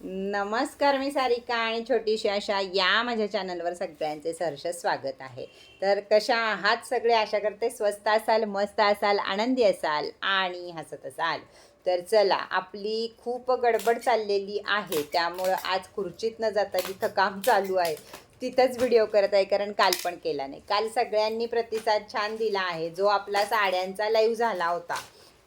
नमस्कार मी सारिका आणि छोटीशी अशा या माझ्या चॅनलवर सगळ्यांचे सहर्ष स्वागत आहे. तर कशा आहात सगळे? आशा करते स्वस्त असाल मस्त असाल आनंदी असाल आणि हसत असाल. तर चला आपली खूप गडबड चाललेली आहे. त्यामुळं आज खुर्चीत न जाता जिथं काम चालू आहे तिथंच व्हिडिओ करत आहे. कारण काल पण केला नाही. काल सगळ्यांनी प्रतिसाद छान दिला आहे. जो आपला साड्यांचा लाईव्ह झाला होता.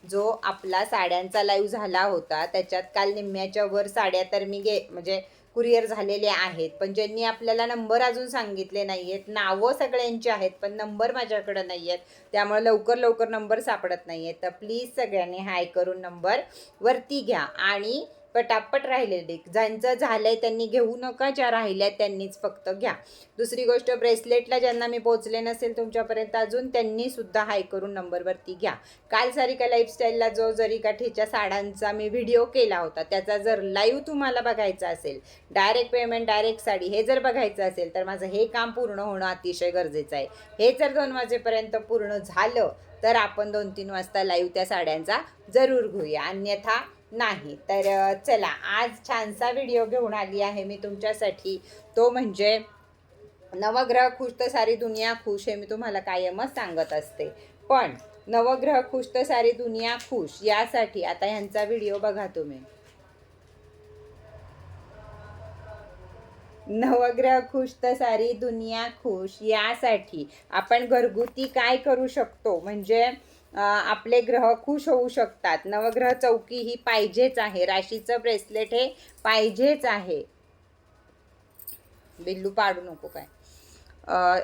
जो आपला साड्यांचा लाईव्ह झाला होता त्याच्यात काल निम्म्याच्या वर साड्या तर मी घे म्हणजे कुरिअर झालेले आहेत. पण ज्यांनी आपल्याला नंबर अजून सांगितले नाही आहेत नावं सगळ्यांची आहेत पण नंबर माझ्याकडं नाही आहेत त्यामुळे लवकर लवकर नंबर सापडत नाही आहेत तर प्लीज सगळ्यांनी हाय करून नंबर वरती घ्या. आणि पटापट राहिलेले. ज्यांचं झालंय त्यांनी घेऊ नका ज्या राहिल्या त्यांनीच फक्त घ्या. दुसरी गोष्ट ब्रेसलेटला ज्यांना मी पोचले नसेल तुमच्यापर्यंत अजून त्यांनी सुद्धा हाय करून नंबरवरती घ्या. काल सारिका लाईफस्टाईलला जो जरी काठीच्या साड्यांचा मी व्हिडिओ केला होता त्याचा जर लाईव्ह तुम्हाला बघायचा असेल डायरेक्ट पेमेंट डायरेक्ट साडी हे जर बघायचं असेल तर माझं हे काम पूर्ण होणं अतिशय गरजेचं आहे. हे जर दोन वाजेपर्यंत पूर्ण झालं तर आपण दोन तीन वाजता लाईव्ह त्या साड्यांचा जरूर घेऊया. अन्यथा नाही. तर चला आज छानसा व्हिडिओ घेऊन आली आहे मी तुमच्यासाठी. तो म्हणजे नवग्रह खुश तर सारी दुनिया खुश हे मी तुम्हाला कायमच सांगत असते. पण नवग्रह खुश तर सारी दुनिया खुश यासाठी आता ह्यांचा व्हिडिओ बघा तुम्ही. नवग्रह खुश तर सारी दुनिया खुश यासाठी आपण घरगुती काय करू शकतो? म्हणजे आपले ग्रह खुश होऊ शकतात. नवग्रह चौकी ही पाहिजेच आहे. राशीचं ब्रेसलेट हे पाहिजेच आहे. बिल्लू पाडू नको काय.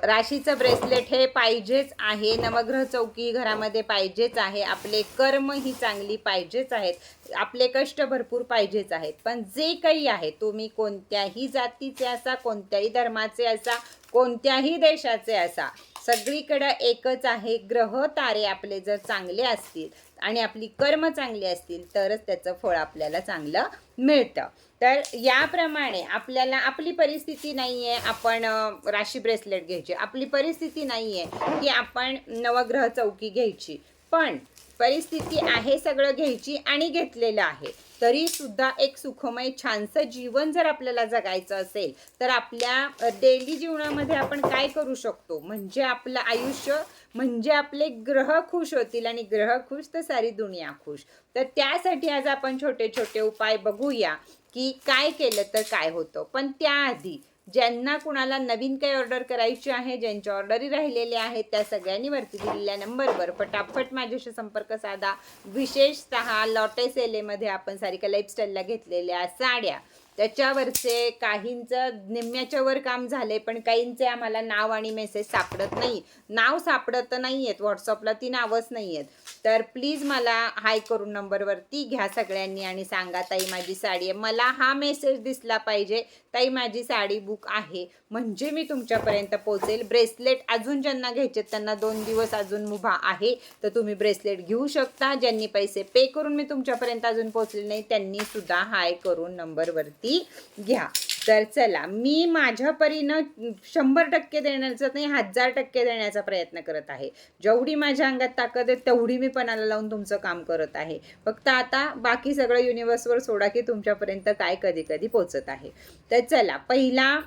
राशीचं ब्रेसलेट हे पाहिजेच आहे. नवग्रह चौकी घरामध्ये पाहिजेच आहे. आपले कर्म ही चांगली पाहिजेच आहेत. आपले कष्ट भरपूर पाहिजेच आहेत. पण जे काही आहे तुम्ही कोणत्याही जातीचे असा कोणत्याही धर्माचे असा कोणत्याही देशाचे असा सगळीकडं एकच आहे. ग्रह तारे आपले जर चांगले असतील आणि आपली कर्म चांगली असतील तरच त्याचं फळ आपल्याला चांगलं मिळतं. तर याप्रमाणे आपल्याला आपली परिस्थिती नाही आहे आपण राशी ब्रेसलेट घ्यायची. आपली परिस्थिती नाही आहे की आपण नवग्रह चौकी घ्यायची. पण परिस्थिती आहे सगळं घ्यायची आणि घेतलेलं आहे. तरी सुद्धा एक सुखमय छानसं जीवन जर आपल्याला जगायचं असेल तर आपल्या डेली जीवनामध्ये आपण काय करू शकतो? म्हणजे आपलं आयुष्य म्हणजे आपले ग्रह खुश होतील आणि ग्रह खुश तर सारी दुनिया खुश. तर त्यासाठी आज आपण छोटे छोटे उपाय बघूया की काय केलं तर काय होतं. पण त्याआधी ज्यांना कुणाला नवीन काही ऑर्डर करायची आहे ज्यांच्या ऑर्डरी राहिलेल्या आहेत त्या सगळ्यांनी वरती दिलेल्या नंबरवर पटापट माझ्याशी संपर्क साधा. विशेषतः लॉटेस सेलेमध्ये आपण सारिका लाईफस्टाईलला घेतलेल्या साड्या. त्याच्यावरचे काहींचं निम्म्याच्या वर काम झाले पण काहींचे आम्हाला नाव आणि मेसेज सापडत नाही. नाव सापडत नाही आहेत व्हॉट्सअपला ती नावच नाही आहेत तर प्लीज मला हाय करून नंबरवरती घ्या सगळ्यांनी आणि सांगा ताई माझी साडी आहे. मला हा मेसेज दिसला पाहिजे ताई माझी साडी बुक आहे. म्हणजे मी तुमच्यापर्यंत पोहोचेल. ब्रेसलेट अजून ज्यांना घ्यायचे त्यांना दोन दिवस अजून मुभा आहे. तर तुम्ही ब्रेसलेट घेऊ शकता. ज्यांनी पैसे पे करून मी तुमच्यापर्यंत अजून पोहोचले नाही त्यांनी सुद्धा हाय करून नंबरवरती घ्या. तर चला मी माझ्या परीनं शंभर टक्के देण्याचा नाही हजार टक्के देण्याचा प्रयत्न करत आहे. जेवढी माझ्या अंगात ताकद आहे तेवढी मी पणाला लावून तुमचं काम करत आहे. फक्त आता बाकी सगळं युनिवर्सवर सोडा की तुमच्यापर्यंत काय कधी कधी पोचत आहे. तर चला पहिला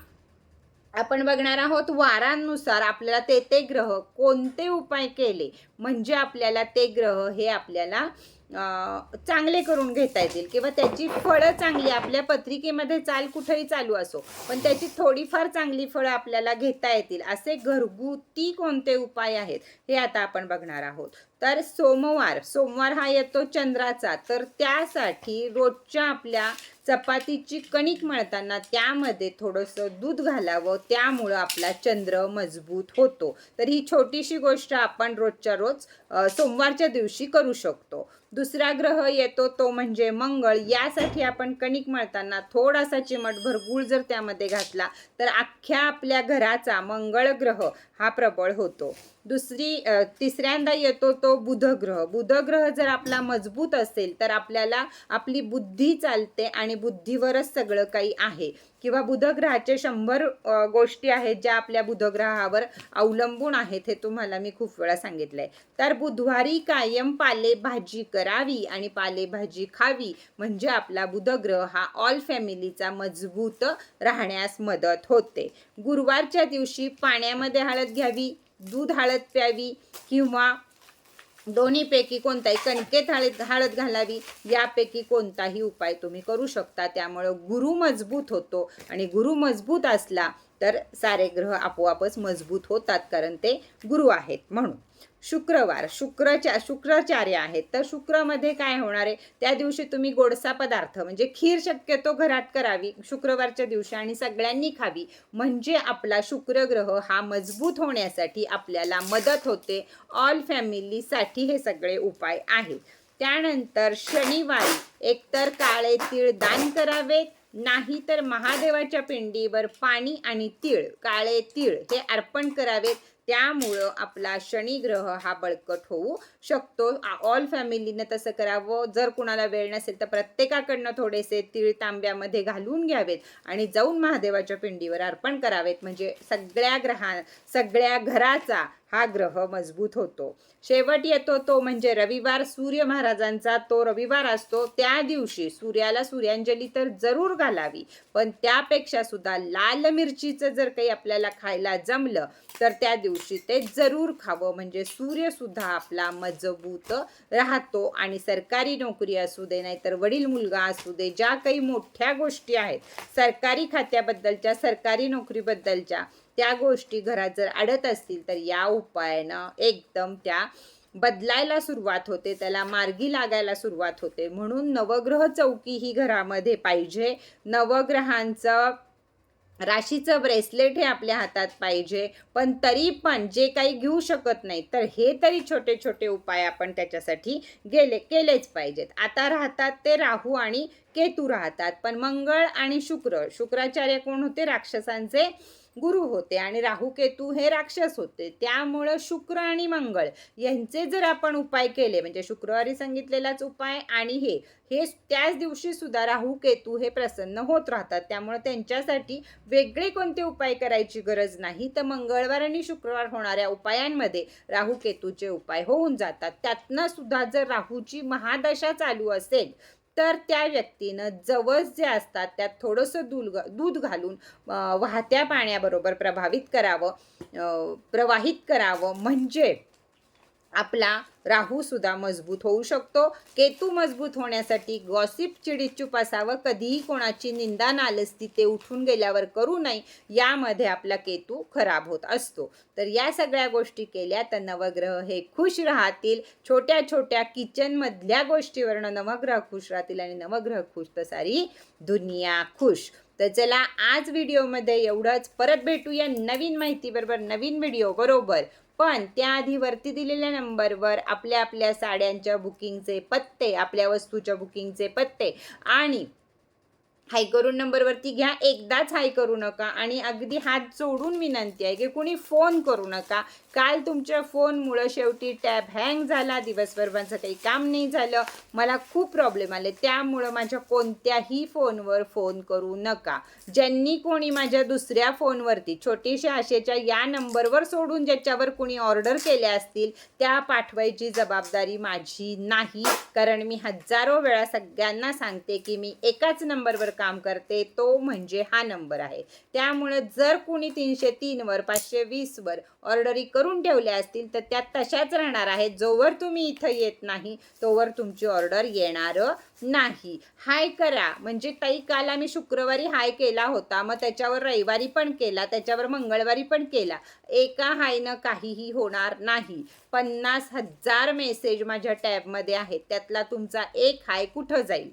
आपण बघणार आहोत वारांनुसार आपल्याला ते ते ग्रह कोणते उपाय केले? म्हणजे आपल्याला ते ग्रह हे आपल्याला चांगले करून घेता येतील किंवा त्याची फळं चांगली आपल्या पत्रिकेमध्ये चाल कुठेही चालू असो पण त्याची थोडीफार चांगली फळं आपल्याला घेता येतील असे घरगुती कोणते उपाय आहेत हे आता आपण बघणार आहोत. तर सोमवार सोमवार हा येतो चंद्राचा. तर त्यासाठी रोजच्या आपल्या चपातीची कणिक मळताना त्यामध्ये थोडंसं दूध घालावं. त्यामुळं आपला चंद्र मजबूत होतो. तर ही छोटीशी गोष्ट आपण रोजच्या रोज सोमवारच्या दिवशी करू शकतो. दुसरा ग्रह येतो तो म्हणजे मंगळ. यासाठी आपण कणिक मळताना थोडासा चिमटभर गूळ जर त्यामध्ये घातला तर अख्ख्या आपल्या घराचा मंगळ ग्रह हा प्रबळ होतो. दुसरी तिसऱ्यांदा येतो तो असतो बुधग्रह. बुधग्रह जर आपला मजबूत असेल तर आपल्याला आपली बुद्धी चालते आणि बुद्धीवरच सगळं काही आहे. किंवा बुधग्रहाचे शंभर गोष्टी आहेत ज्या आपल्या बुधग्रहावर अवलंबून आहेत हे तुम्हाला मी खूप वेळा सांगितलंय. तर बुधवारी कायम पालेभाजी करावी आणि पालेभाजी खावी म्हणजे आपला बुधग्रह हा ऑल फॅमिलीचा मजबूत राहण्यास मदत होते. गुरुवारच्या दिवशी पाण्यामध्ये हळद घ्यावी दूध हळद प्यावी किंवा दोन्हीपैकी कोणताही कणकेत हळद हळद घालावी यापैकी कोणताही उपाय तुम्ही करू शकता. त्यामुळं गुरु मजबूत होतो आणि गुरु मजबूत असला तर सारे ग्रह आपोआपच मजबूत होतात कारण ते गुरु आहेत म्हणून. शुक्रवार शुक्रचा शुक्राचार्य आहेत. तर शुक्रमध्ये काय होणार आहे? त्या दिवशी तुम्ही गोडसा पदार्थ म्हणजे खीर शक्यतो घरात करावी शुक्रवारच्या दिवशी आणि सगळ्यांनी खावी. म्हणजे आपला शुक्र ग्रह हा मजबूत होण्यासाठी आपल्याला मदत होते. ऑल फॅमिलीसाठी हे सगळे उपाय आहेत. त्यानंतर शनिवारी एकतर काळे तीळ दान करावेत नाही तर महादेवाच्या पिंडीवर पाणी आणि तीळ काळे तीळ हे अर्पण करावेत त्यामुळं आपला शनिग्रह हा बळकट होऊ शकतो. ऑल फॅमिलीनं तसं करावं. जर कुणाला वेळ नसेल तर प्रत्येकाकडनं थोडेसे तीळ तांब्यामध्ये घालून घ्यावेत आणि जाऊन महादेवाच्या पिंडीवर अर्पण करावेत. म्हणजे सगळ्या ग्रहा सगळ्या घराचा हा ग्रह मजबूत होतो. शेवट येतो तो म्हणजे रविवार. सूर्य महाराजांचा तो रविवार असतो. त्या दिवशी सूर्याला सूर्यांजली तर जरूर घालावी. पण त्यापेक्षा सुद्धा लाल मिरचीचं जर काही आपल्याला खायला जमलं तर त्या दिवशी ते जरूर खावं. म्हणजे सूर्य सुद्धा आपला मजबूत राहतो. आणि सरकारी नोकरी असू दे नाहीतर वडील मुलगा असू दे ज्या काही मोठ्या गोष्टी आहेत सरकारी खात्याबद्दलच्या सरकारी नोकरीबद्दलच्या त्या गोष्टी घरात जर अडत असतील तर या उपायानं एकदम त्या बदलायला सुरुवात होते त्याला मार्गी लागायला सुरुवात होते. म्हणून नवग्रह चौकी ही घरामध्ये पाहिजे. नवग्रहांचं राशीचं ब्रेसलेट हे आपल्या हातात पाहिजे. पण तरी पण जे काही घेऊ शकत नाही तर हे तरी छोटे छोटे उपाय आपण त्याच्यासाठी गेले केलेच पाहिजेत. आता राहतात ते राहू आणि केतू राहतात. पण मंगळ आणि शुक्र शुक्राचार्य कोण होते? राक्षसांचे गुरु होते आणि राहू केतू हे राक्षस होते. त्यामुळं शुक्र आणि मंगळ यांचे जर आपण उपाय केले म्हणजे शुक्रवारी सांगितलेलाच उपाय आणि हे हे त्याच दिवशी सुद्धा राहू केतू हे प्रसन्न होत राहतात. त्यामुळे त्यांच्यासाठी वेगळे कोणते उपाय करायची गरज नाही. तर मंगळवार आणि शुक्रवार होणाऱ्या उपायांमध्ये राहू केतूचे उपाय होऊन जातात. त्यातनं सुद्धा जर राहूची महादशा चालू असेल तर त्या व्यक्तीनं जवस जे असतात त्यात थोडंसं दूध दूध घालून वाहत्या पाण्याबरोबर प्रभावित करावं प्रवाहित करावं. म्हणजे आपला राहू सुद्धा मजबूत होऊ शकतो. केतू मजबूत होण्यासाठी गॉसिप चिडीचूप असावं कधीही कोणाची निंदा नालस्ती ते उठून गेल्यावर करू नये यामध्ये आपला केतू खराब होत असतो. तर या सगळ्या गोष्टी केल्या तर नवग्रह हे खुश राहतील. छोट्या छोट्या किचनमधल्या गोष्टीवरनं नवग्रह खुश राहतील आणि नवग्रह खुश तर सारी दुनिया खुश. तर चला आज व्हिडिओमध्ये एवढंच. परत भेटूया नवीन माहितीबरोबर नवीन व्हिडिओ बरोबर. पण त्याआधी वरती दिलेल्या नंबरवर आपल्या आपल्या साड्यांच्या बुकिंगचे पत्ते आपल्या वस्तूच्या बुकिंगचे पत्ते आणि हाय करून नंबरवरती घ्या. एकदाच हाय करू नका. आणि अगदी हात जोडून विनंती आहे की कुणी फोन करू नका. काल तुमच्या फोनमुळं शेवटी टॅब हँग झाला. दिवसभर माझं काही काम नाही झालं. मला खूप प्रॉब्लेम आले. त्यामुळं माझ्या कोणत्याही फोनवर फोन करू नका. ज्यांनी कोणी माझ्या दुसऱ्या फोनवरती छोटीशा आशेच्या या नंबरवर सोडून ज्याच्यावर कुणी ऑर्डर केल्या असतील त्या पाठवायची जबाबदारी माझी नाही. कारण मी हजारो वेळा सगळ्यांना सांगते की मी एकाच नंबरवर काम करते तो म्हणजे हा नंबर आहे. त्यामुळे जर कुणी तीनशे तीनवर पाचशे वीसवर ऑर्डरी करून ठेवल्या असतील तर त्या तशाच राहणार आहेत. जोवर तुम्ही इथं येत नाही तोवर तुमची ऑर्डर येणार नाही. हाय करा. म्हणजे ताई काल आम्ही शुक्रवारी हाय केला होता. मग त्याच्यावर रविवारी पण केला त्याच्यावर मंगळवारी पण केला. एका हायनं काहीही होणार नाही. पन्नास हजार मेसेज माझ्या टॅबमध्ये आहेत. त्यातला तुमचा एक हाय कुठं जाईल?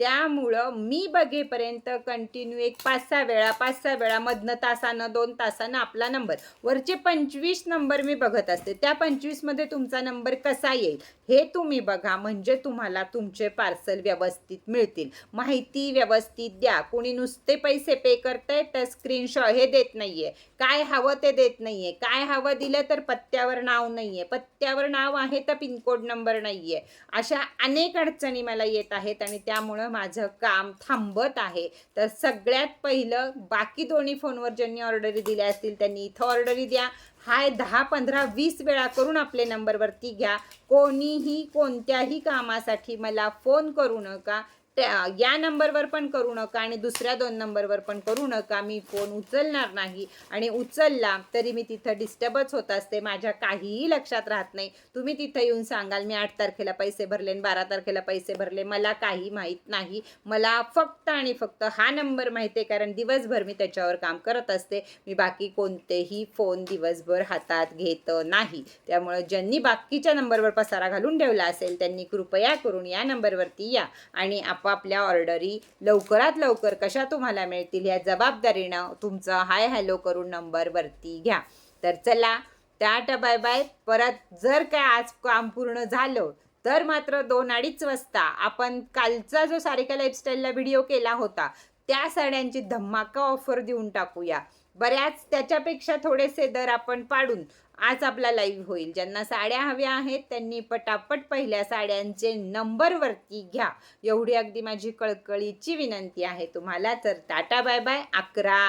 त्यामुळं मी बघेपर्यंत कंटिन्यू एक पाच सहा वेळा पाच सहा वेळा मधनं तासानं दोन तासानं आपला नंबर वरचे पंचवीस नंबर मी बघत असते. त्या पंचवीसमध्ये तुमचा नंबर कसा येईल हे तुम्ही बघा. म्हणजे तुम्हाला तुमचे पार्सल व्यवस्थित मिळतील. माहिती व्यवस्थित द्या. कोणी नुसते पैसे पे करताय तर स्क्रीनशॉट हे देत नाही आहे काय हवं ते देत नाही आहे काय हवं दिलं तर पत्त्यावर नाव नाही आहे पत्त्यावर नाव आहे तर पिनकोड नंबर नाही आहे अशा अनेक अडचणी मला येत आहेत आणि त्यामुळं माझं काम थांबत आहे. तर सगळ्यात पहिलं बाकी दोन्ही फोनवर ज्यांनी ऑर्डरी दिल्या असतील त्यांनी इथं ऑर्डरी द्या. हाय दहा पंधरा वीस वेळा करून आपले नंबरवरती घ्या. कोणीही कोणत्याही कामासाठी मला फोन करू नका. त्या या नंबरवर पण करू नका आणि दुसऱ्या दोन नंबरवर पण करू नका. मी फोन उचलणार नाही आणि उचलला तरी मी तिथं डिस्टर्बच होत असते. माझ्या काहीही लक्षात राहत नाही. तुम्ही तिथं येऊन सांगाल मी आठ तारखेला पैसे भरले आणि बारा तारखेला पैसे भरले. मला काही माहीत नाही. मला फक्त आणि फक्त हा नंबर माहिती आहे कारण दिवसभर मी त्याच्यावर काम करत असते. मी बाकी कोणतेही फोन दिवसभर हातात घेत नाही. त्यामुळं ज्यांनी बाकीच्या नंबरवर पसारा घालून ठेवला असेल त्यांनी कृपया करून या नंबरवरती या आणि आपापल्या ऑर्डरी लवकरात लवकर कशा तुम्हाला मिळतील या जबाबदारीनं तुमचं हाय हॅलो करून नंबरवरती घ्या. तर चला टाटा बाय बाय. परत जर काय आज काम पूर्ण झालं तर मात्र दोन अडीच वाजता आपण कालचा जो सारिका लाईफस्टाईलला व्हिडिओ केला होता त्या साड्यांची धमाका ऑफर देऊन टाकूया. बऱ्याच त्याच्यापेक्षा थोडेसे दर आपण पाडून आज आपला लाईव्ह होईल. ज्यांना साड्या हव्या आहेत त्यांनी पटापट पहिल्या साड्यांचे नंबरवरती घ्या. एवढी अगदी माझी कळकळीची विनंती आहे तुम्हाला. तर टाटा बाय बाय अकरा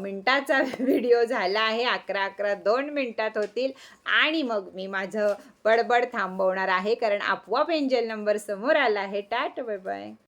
मिनटाचा व्हिडिओ झाला आहे. अकरा अकरा दोन मिनटात होतील. आणि मग मी माझं बडबड थांबवणार आहे. कारण आपोआप एंजल नंबर समोर आला आहे. Tata bye bye